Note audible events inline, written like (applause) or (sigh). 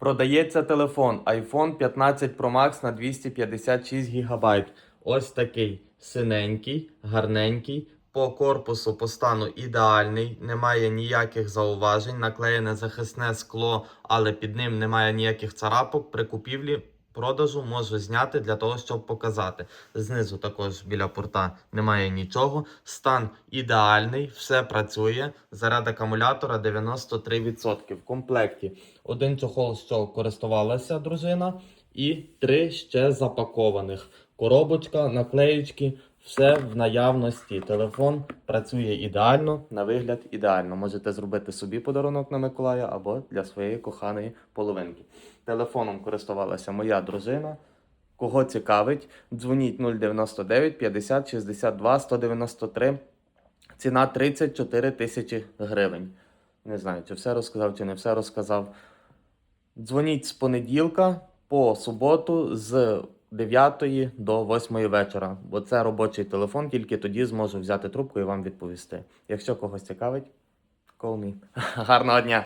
Продається телефон iPhone 15 Pro Max на 256 ГБ. Ось такий синенький, гарненький. По корпусу по стану ідеальний, немає ніяких зауважень, наклеєне захисне скло, але під ним немає ніяких царапок. При купівлі продажу можу зняти для того, щоб показати. Знизу також біля порта немає нічого. Стан ідеальний, все працює. Заряд акумулятора 93%. В комплекті один чохол, що користувалася дружина, і три ще запакованих. Коробочка, наклеєчки, все в наявності. Телефон працює ідеально, на вигляд ідеально. Можете зробити собі подарунок на Миколая або для своєї коханої половинки. Телефоном користувалася моя дружина. Кого цікавить, дзвоніть 099 50 62 193. Ціна 34 тисячі гривень. Не знаю, чи все розказав, чи не все розказав. Дзвоніть з понеділка по суботу з 9 до 8 вечора, бо це робочий телефон, тільки тоді зможу взяти трубку і вам відповісти. Якщо когось цікавить, call me. (laughs) Гарного дня!